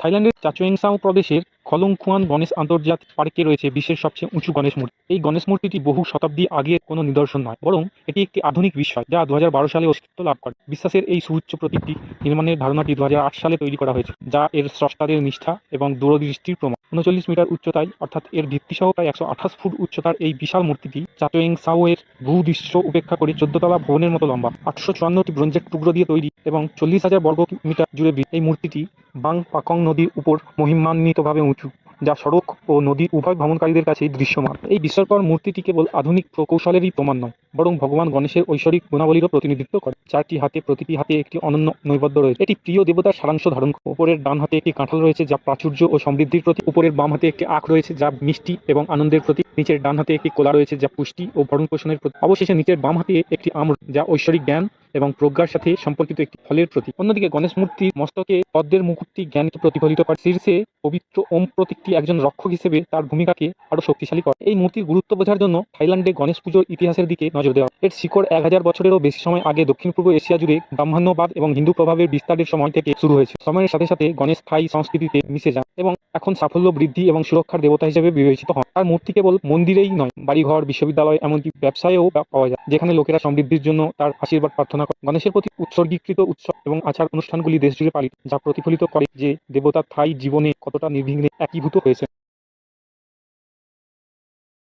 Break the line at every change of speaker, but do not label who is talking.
থাইল্যান্ডের চাচুয়েংসাও প্রদেশের খলংখুয়ান গণেশ আন্তর্জাতিক পার্কে রয়েছে বিশ্বের সবচেয়ে উঁচু গণেশ মূর্তি। এই গণেশ মূর্তিটি বহু শতাব্দী আগে কোনো নিদর্শন নয়, বরং এটি একটি আধুনিক বিষয় যা দু হাজার বারো সালে অস্তিত্ব লাভ করে। বিশ্বাসের এই সুউচ্চ প্রতীকটি নির্মাণের ধারণাটি দু হাজার আট সালে তৈরি করা হয়েছে, যা এর স্রষ্টাদের নিষ্ঠা এবং দূরদৃষ্টির প্রমাণ। উনচল্লিশ মিটার উচ্চতায়, অর্থাৎ এর ভিত্তিসহ প্রায় একশো আঠাশ ফুট উচ্চতার এই বিশাল মূর্তিটি চাটোয়েং সাওয়ের ভূদৃশ্য উপেক্ষা করে চোদ্দতলা ভবনের মতো লম্বা। আটশো চুয়ান্নটি ব্রোঞ্জের টুকরো দিয়ে তৈরি এবং চল্লিশ হাজার বর্গ মিটার জুড়ে এই মূর্তিটি বাং পাকং নদীর উপর মহিমান্বিতভাবে উঁচু। যা সড়ক ও নদীর উভয় ভ্রমণকারীদের কাছেই দৃশ্যমান। এই বিস্ময়কর মূর্তিটি কেবল আধুনিক প্রকৌশলেরই প্রমাণ নয়, বরং ভগবান গণেশের ঐশ্বরিক গুণাবলীরও প্রতিনিধিত্ব করে। চারটি হাতে, প্রতিটি হাতে একটি অনন্য নৈবদ্য রয়েছে। এটি প্রিয় দেবতার সারাংশ ধারণ উপরের ডান হাতে একটি কাঁঠাল রয়েছে, যা প্রাচুর্য ও সমৃদ্ধির প্রতীক। উপরের বাম হাতে একটি আখ রয়েছে, যা মিষ্টি এবং আনন্দের প্রতীক। নিচের ডান হাতে একটি কোলা রয়েছে, যা পুষ্টি ও ভরণ পোষণের প্রতীক। অবশেষে নিচের বাম হাতে একটি আম যা ঐশ্বরিক জ্ঞান এবং প্রজ্ঞার সাথে সম্পর্কিত একটি ফলের প্রতীক। অন্যদিকে গণেশ মূর্তি মস্তকে পদ্মের মুকুটটি জ্ঞানকে প্রতিফলিত করে। শীর্ষে পবিত্র ওম প্রতীকটি একজন রক্ষক হিসেবে তার ভূমিকাকে আরও শক্তিশালী করে। এই মূর্তির গুরুত্ব বোঝার জন্য থাইল্যান্ডে গণেশ পুজোর ইতিহাসের দিকে নজর দেওয়া। এর শিকড় এক হাজার বছরেরও বেশি সময় আগে দক্ষিণ পূর্ব এশিয়া জুড়ে ব্রাহ্মণ্যবাদ এবং হিন্দু প্রভাবের বিস্তারের সময় থেকে শুরু হয়েছে। সময়ের সাথে সাথে গণেশ থাই সংস্কৃতিতে মিশে যান এবং এখন সাফল্য, বৃদ্ধি এবং সুরক্ষার দেবতা হিসেবে বিবেচিত হন। তার মূর্তি কেবল মন্দিরেই নয়, বাড়িঘর, বিশ্ববিদ্যালয়, এমনকি ব্যবসায়েও পাওয়া যায়, যেখানে লোকেরা সমৃদ্ধির জন্য তার আশীর্বাদ প্রার্থনা করে। গণেশের প্রতি উৎসর্গীকৃত উৎসব এবং আচার অনুষ্ঠানগুলি দেশ জুড়ে পালিত, যা প্রতিফলিত করে যে দেবতা থাই জীবনে কতটা নির্বিঘ্নে একীভূত হয়েছে